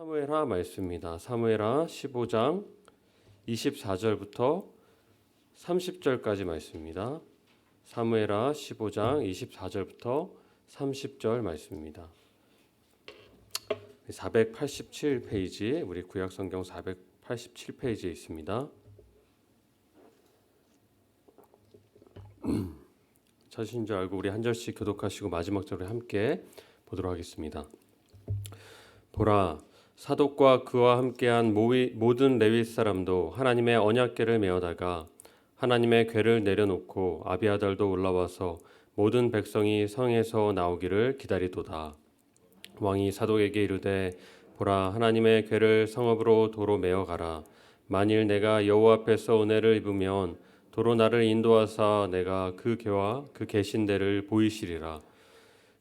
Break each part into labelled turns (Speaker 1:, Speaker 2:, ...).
Speaker 1: 사무엘하 말씀입니다. 사무엘하 15장 24절부터 30절까지 말씀입니다. 사무엘하 15장 24절부터 30절 말씀입니다. 487페이지 우리 구약 성경 487페이지에 있습니다. 찾으신 줄 알고 우리 한 절씩 교독하시고 마지막 절을 함께 보도록 하겠습니다. 보라 사독과 그와 함께한 모든 레위 사람도 하나님의 언약궤를 메어다가 하나님의 궤를 내려놓고 아비아달도 올라와서 모든 백성이 성에서 나오기를 기다리도다. 왕이 사독에게 이르되 보라 하나님의 궤를 성읍으로 도로 메어 가라. 만일 내가 여호와 앞에서 은혜를 입으면 도로 나를 인도하사 내가 그 궤와 그 계신 데를 보이시리라.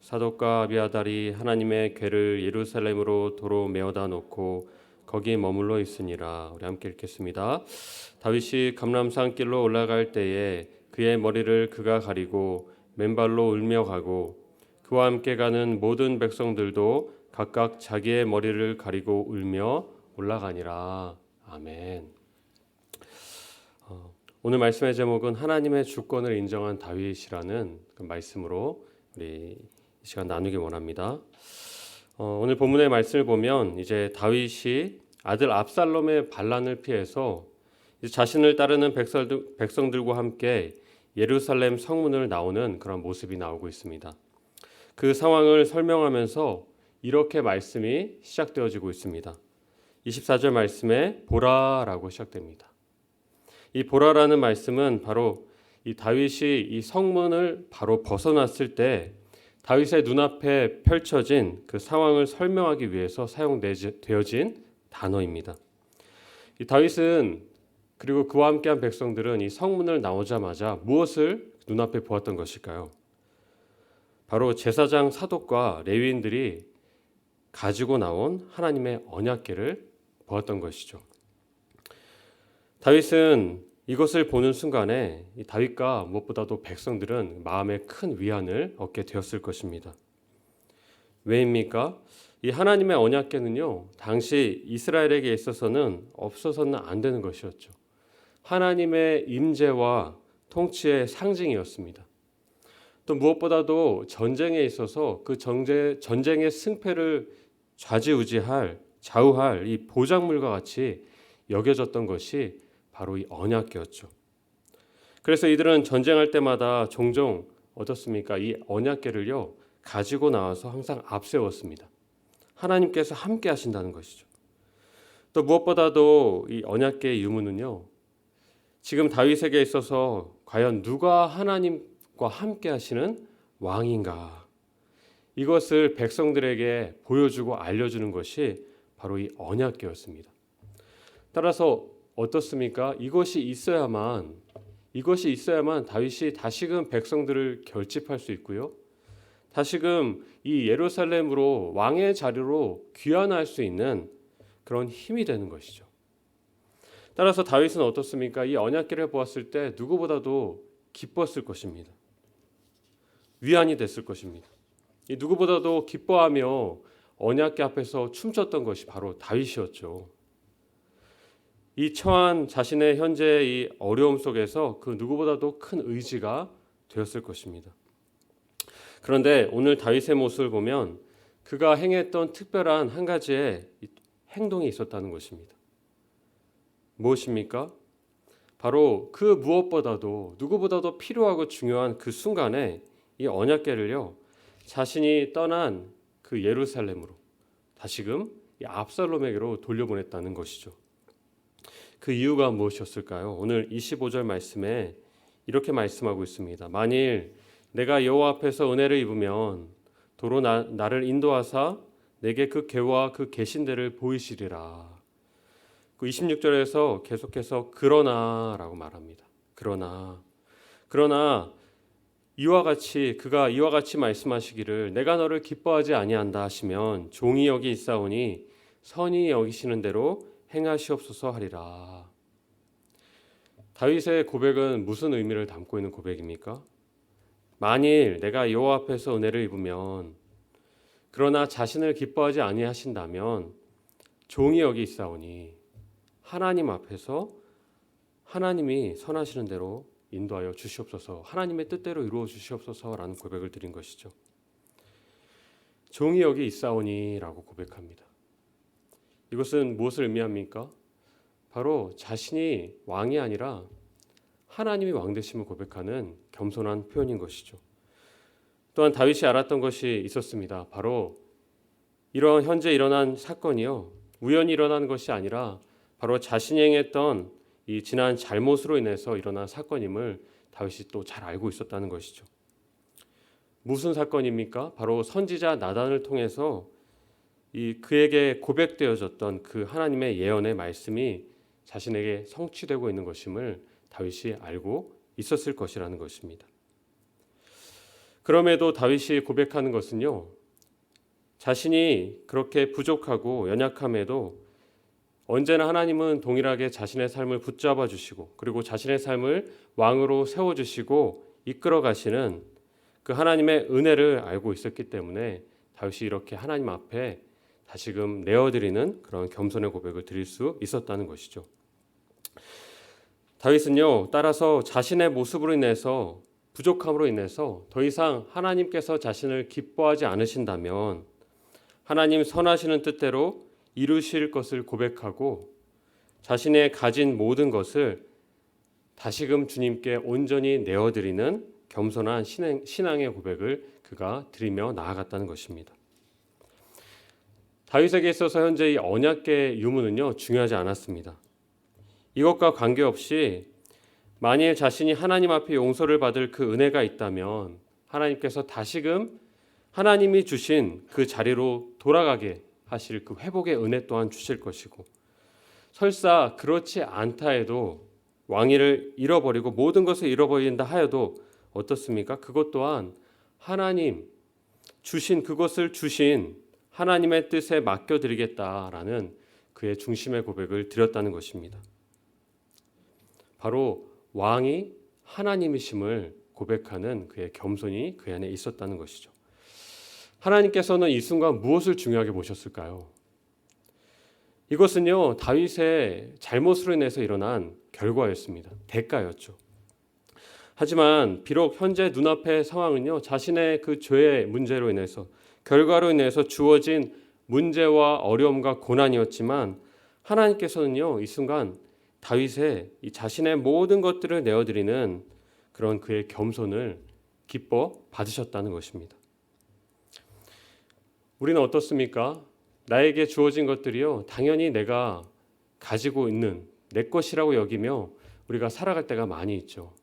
Speaker 1: 사독과 아비아달이 하나님의 궤를 예루살렘으로 도로 메어다 놓고 거기 머물러 있으니라. 우리 함께 읽겠습니다. 다윗이 감람산 길로 올라갈 때에 그의 머리를 그가 가리고 맨발로 울며 가고 그와 함께 가는 모든 백성들도 각각 자기의 머리를 가리고 울며 올라가니라. 아멘. 어, 오늘 말씀의 제목은 하나님의 주권을 인정한 다윗이라는 그 말씀으로 우리 이 시간 나누기 원합니다. 어, 오늘 본문의 말씀을 보면 이제 다윗이 아들 압살롬의 반란을 피해서 자신을 따르는 백성들, 백성들과 함께 예루살렘 성문을 나오는 그런 모습이 나오고 있습니다. 그 상황을 설명하면서 이렇게 말씀이 시작되어지고 있습니다. 24절 말씀에 보라라고 시작됩니다. 이 보라라는 말씀은 바로 이 다윗이 이 성문을 바로 벗어났을 때 다윗의 눈앞에 펼쳐진 그 상황을 설명하기 위해서 사용되어진 단어입니다. 이 다윗은 그리고 그와 함께한 백성들은 이 성문을 나오자마자 무엇을 눈앞에 보았던 것일까요? 바로 제사장 사독과 레위인들이 가지고 나온 하나님의 언약궤를 보았던 것이죠. 다윗은 이것을 보는 순간에 다윗과 무엇보다도 백성들은 마음에 큰 위안을 얻게 되었을 것입니다. 왜입니까? 이 하나님의 언약궤는요, 당시 이스라엘에게 있어서는 없어서는 안 되는 것이었죠. 하나님의 임재와 통치의 상징이었습니다. 또 무엇보다도 전쟁에 있어서 그 전쟁, 전쟁의 승패를 좌지우지할 좌우할 이 보장물과 같이 여겨졌던 것이 바로 이 언약궤였죠. 그래서 이들은 전쟁할 때마다 종종 어떻습니까? 이 언약궤를요 가지고 나와서 항상 앞세웠습니다. 하나님께서 함께 하신다는 것이죠. 또 무엇보다도 이 언약궤의 유무는요. 지금 다윗에게 있어서 과연 누가 하나님과 함께 하시는 왕인가? 이것을 백성들에게 보여주고 알려주는 것이 바로 이 언약궤였습니다. 따라서 어떻습니까? 이것이 있어야만 이것이 있어야만 다윗이 다시금 백성들을 결집할 수 있고요. 다시금 이 예루살렘으로 왕의 자리로 귀환할 수 있는 그런 힘이 되는 것이죠. 따라서 다윗은 어떻습니까? 이 언약궤를 보았을 때 누구보다도 기뻤을 것입니다. 위안이 됐을 것입니다. 이 누구보다도 기뻐하며 언약궤 앞에서 춤췄던 것이 바로 다윗이었죠. 이 처한 자신의 현재 이 어려움 속에서 그 누구보다도 큰 의지가 되었을 것입니다. 그런데 오늘 다윗의 모습을 보면 그가 행했던 특별한 한 가지의 행동이 있었다는 것입니다. 무엇입니까? 바로 그 무엇보다도 누구보다도 필요하고 중요한 그 순간에 이 언약궤를요 자신이 떠난 그 예루살렘으로 다시금 이 압살롬에게로 돌려보냈다는 것이죠. 그 이유가 무엇이었을까요? 오늘 25절 말씀에 이렇게 말씀하고 있습니다. 만일 내가 여호와 앞에서 은혜를 입으면 도로 나, 나를 인도하사 내게 그 계와 그 계신대를 보이시리라. 그 26절에서 계속해서 그러나라고 말합니다. 그러나 그러나 이와 같이 그가 이와 같이 말씀하시기를 내가 너를 기뻐하지 아니한다 하시면 종이 여기 있사오니 선이 여기시는 대로 행하시옵소서 하리라. 다윗의 고백은 무슨 의미를 담고 있는 고백입니까? 만일 내가 여호와 앞에서 은혜를 입으면 그러나 자신을 기뻐하지 아니하신다면 종이 여기 있사오니 하나님 앞에서 하나님이 선하시는 대로 인도하여 주시옵소서 하나님의 뜻대로 이루어 주시옵소서라는 고백을 드린 것이죠. 종이 여기 있사오니라고 고백합니다. 이것은 무엇을 의미합니까? 바로 자신이 왕이 아니라 하나님이 왕 되심을 고백하는 겸손한 표현인 것이죠. 또한 다윗이 알았던 것이 있었습니다. 바로 이런 현재 일어난 사건이요 우연히 일어난 것이 아니라 바로 자신이 행했던 이 지난 잘못으로 인해서 일어난 사건임을 다윗이 또 잘 알고 있었다는 것이죠. 무슨 사건입니까? 바로 선지자 나단을 통해서 이 그에게 고백되어졌던 그 하나님의 예언의 말씀이 자신에게 성취되고 있는 것임을 다윗이 알고 있었을 것이라는 것입니다. 그럼에도 다윗이 고백하는 것은요. 자신이 그렇게 부족하고 연약함에도 언제나 하나님은 동일하게 자신의 삶을 붙잡아 주시고 그리고 자신의 삶을 왕으로 세워 주시고 이끌어 가시는 그 하나님의 은혜를 알고 있었기 때문에 다윗이 이렇게 하나님 앞에 다시금 내어드리는 그런 겸손의 고백을 드릴 수 있었다는 것이죠. 다윗은요, 따라서 자신의 모습으로 인해서 부족함으로 인해서 더 이상 하나님께서 자신을 기뻐하지 않으신다면 하나님 선하시는 뜻대로 이루실 것을 고백하고 자신의 가진 모든 것을 다시금 주님께 온전히 내어드리는 겸손한 신앙, 신앙의 고백을 그가 드리며 나아갔다는 것입니다. 다윗에게 있어서 현재 이 언약계 유무는요 중요하지 않았습니다. 이것과 관계없이 만일 자신이 하나님 앞에 용서를 받을 그 은혜가 있다면 하나님께서 다시금 하나님이 주신 그 자리로 돌아가게 하실 그 회복의 은혜 또한 주실 것이고 설사 그렇지 않다 해도 왕위를 잃어버리고 모든 것을 잃어버린다 하여도 어떻습니까? 그것 또한 하나님 주신 그것을 주신 하나님의 뜻에 맡겨드리겠다라는 그의 중심의 고백을 드렸다는 것입니다. 바로 왕이 하나님이심을 고백하는 그의 겸손이 그 안에 있었다는 것이죠. 하나님께서는 이 순간 무엇을 중요하게 보셨을까요? 이것은요 다윗의 잘못으로 인해서 일어난 결과였습니다. 대가였죠. 하지만 비록 현재 눈앞의 상황은요 자신의 그 죄의 문제로 인해서 결과로 인해서 주어진 문제와 어려움과 고난이었지만 하나님께서는요 이 순간 다윗의 이 자신의 모든 것들을 내어드리는 그런 그의 겸손을 기뻐 받으셨다는 것입니다. 우리는 어떻습니까? 나에게 주어진 것들이요 당연히 내가 가지고 있는 내 것이라고 여기며 우리가 살아갈 때가 많이 있죠.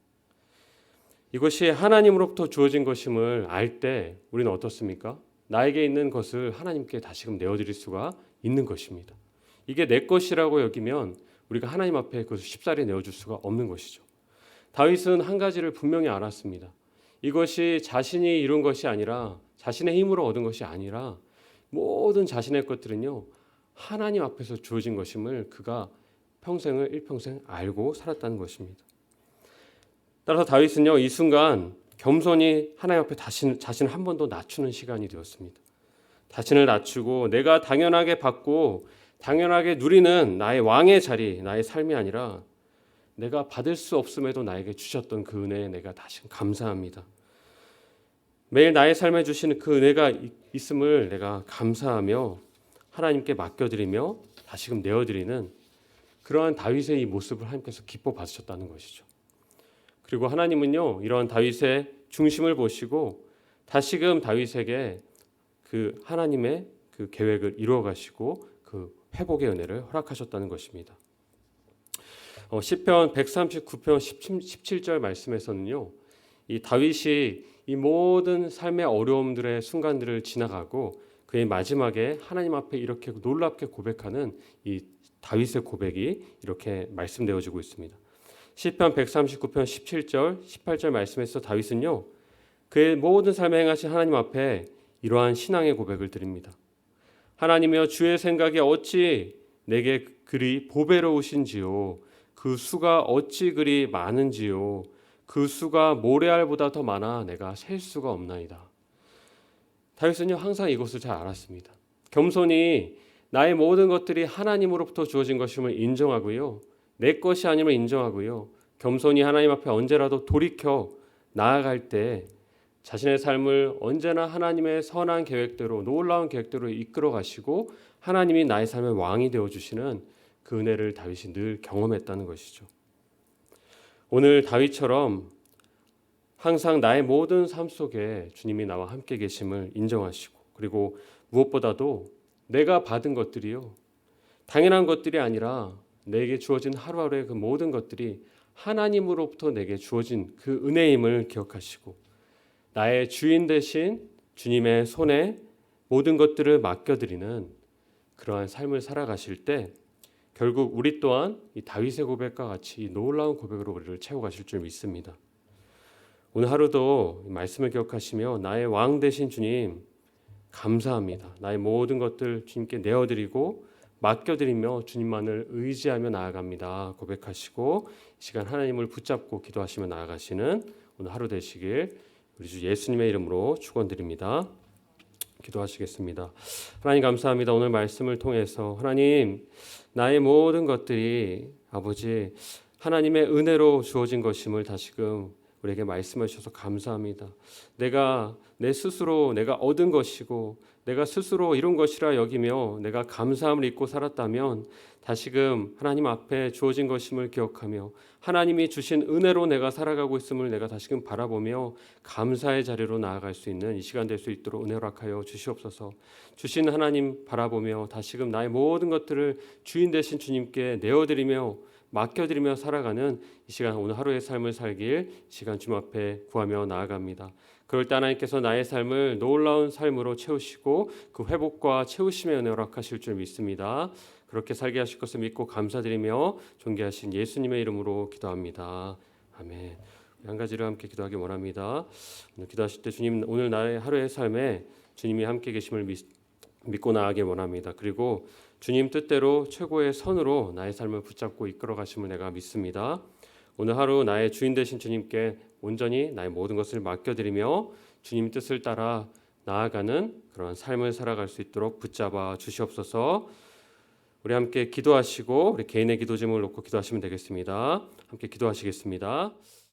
Speaker 1: 이것이 하나님으로부터 주어진 것임을 알 때 우리는 어떻습니까? 나에게 있는 것을 하나님께 다시금 내어드릴 수가 있는 것입니다. 이게 내 것이라고 여기면 우리가 하나님 앞에 그것을 쉽사리 내어줄 수가 없는 것이죠. 다윗은 한 가지를 분명히 알았습니다. 이것이 자신이 이룬 것이 아니라 자신의 힘으로 얻은 것이 아니라 모든 자신의 것들은요 하나님 앞에서 주어진 것임을 그가 평생을 일평생 알고 살았다는 것입니다. 따라서 다윗은요 이 순간 겸손히 하나님 앞에 자신, 자신을 한 번 더 낮추는 시간이 되었습니다. 자신을 낮추고 내가 당연하게 받고 당연하게 누리는 나의 왕의 자리, 나의 삶이 아니라 내가 받을 수 없음에도 나에게 주셨던 그 은혜에 내가 다시 감사합니다. 매일 나의 삶에 주시는 그 은혜가 있음을 내가 감사하며 하나님께 맡겨드리며 다시금 내어드리는 그러한 다윗의 이 모습을 하나님께서 기뻐 받으셨다는 것이죠. 그리고 하나님은요 이러한 다윗의 중심을 보시고 다시금 다윗에게 그 하나님의 그 계획을 이루어 가시고 그 회복의 은혜를 허락하셨다는 것입니다. 어, 시편 139편 17, 절 말씀에서는요. 이 다윗이 이 모든 삶의 어려움들의 순간들을 지나가고 그의 마지막에 하나님 앞에 이렇게 놀랍게 고백하는 이 다윗의 고백이 이렇게 말씀되어지고 있습니다. 시편 139편 17절, 18절 말씀에서 다윗은요. 그의 모든 삶에 행하신 하나님 앞에 이러한 신앙의 고백을 드립니다. 하나님이여 주의 생각이 어찌 내게 그리 보배로우신지요 그 수가 어찌 그리 많은지요 그 수가 모래알보다 더 많아 내가 셀 수가 없나이다. 다윗은요 항상 이것을 잘 알았습니다. 겸손히 나의 모든 것들이 하나님으로부터 주어진 것임을 인정하고요. 내 것이 아님을 인정하고요. 겸손히 하나님 앞에 언제라도 돌이켜 나아갈 때 자신의 삶을 언제나 하나님의 선한 계획대로 놀라운 계획대로 이끌어 가시고 하나님이 나의 삶의 왕이 되어 주시는 그 은혜를 다윗이 늘 경험했다는 것이죠. 오늘 다윗처럼 항상 나의 모든 삶 속에 주님이 나와 함께 계심을 인정하시고 그리고 무엇보다도 내가 받은 것들이요 당연한 것들이 아니라 내게 주어진 하루하루의 그 모든 것들이 하나님으로부터 내게 주어진 그 은혜임을 기억하시고 나의 주인 대신 주님의 손에 모든 것들을 맡겨드리는 그러한 삶을 살아가실 때 결국 우리 또한 이 다윗의 고백과 같이 이 놀라운 고백으로 우리를 채워가실 줄 믿습니다. 오늘 하루도 이 말씀을 기억하시며 나의 왕 되신 주님 감사합니다. 나의 모든 것들 주님께 내어드리고 맡겨드리며 주님만을 의지하며 나아갑니다. 고백하시고 이 시간 하나님을 붙잡고 기도하시며 나아가시는 오늘 하루 되시길 우리 주 예수님의 이름으로 축원드립니다. 기도하시겠습니다. 하나님 감사합니다. 오늘 말씀을 통해서 하나님 나의 모든 것들이 아버지 하나님의 은혜로 주어진 것임을 다시금 우리에게 말씀해 주셔서 감사합니다. 내가 내 스스로 내가 얻은 것이고 내가 스스로 이룬 것이라 여기며 내가 감사함을 잊고 살았다면 다시금 하나님 앞에 주어진 것임을 기억하며 하나님이 주신 은혜로 내가 살아가고 있음을 내가 다시금 바라보며 감사의 자리로 나아갈 수 있는 이 시간 될 수 있도록 은혜로 악하여 주시옵소서. 주신 하나님 바라보며 다시금 나의 모든 것들을 주인 되신 주님께 내어드리며 맡겨드리며 살아가는 이 시간 오늘 하루의 삶을 살길 시간 주님 앞에 구하며 나아갑니다. 그럴 때 하나님께서 나의 삶을 놀라운 삶으로 채우시고 그 회복과 채우심의 은혜로 허락하실 줄 믿습니다. 그렇게 살게 하실 것을 믿고 감사드리며 존귀하신 예수님의 이름으로 기도합니다. 아멘. 한 가지를 함께 기도하기 원합니다. 오늘 기도하실 때 주님 오늘 나의 하루의 삶에 주님이 함께 계심을 믿, 믿고 나아가길 원합니다. 그리고 주님 뜻대로 최고의 선으로 나의 삶을 붙잡고 이끌어 가심을 내가 믿습니다. 오늘 하루 나의 주인 되신 주님께 온전히 나의 모든 것을 맡겨드리며 주님 뜻을 따라 나아가는 그런 삶을 살아갈 수 있도록 붙잡아 주시옵소서. 우리 함께 기도하시고 우리 개인의 기도 제목을 놓고 기도하시면 되겠습니다. 함께 기도하시겠습니다.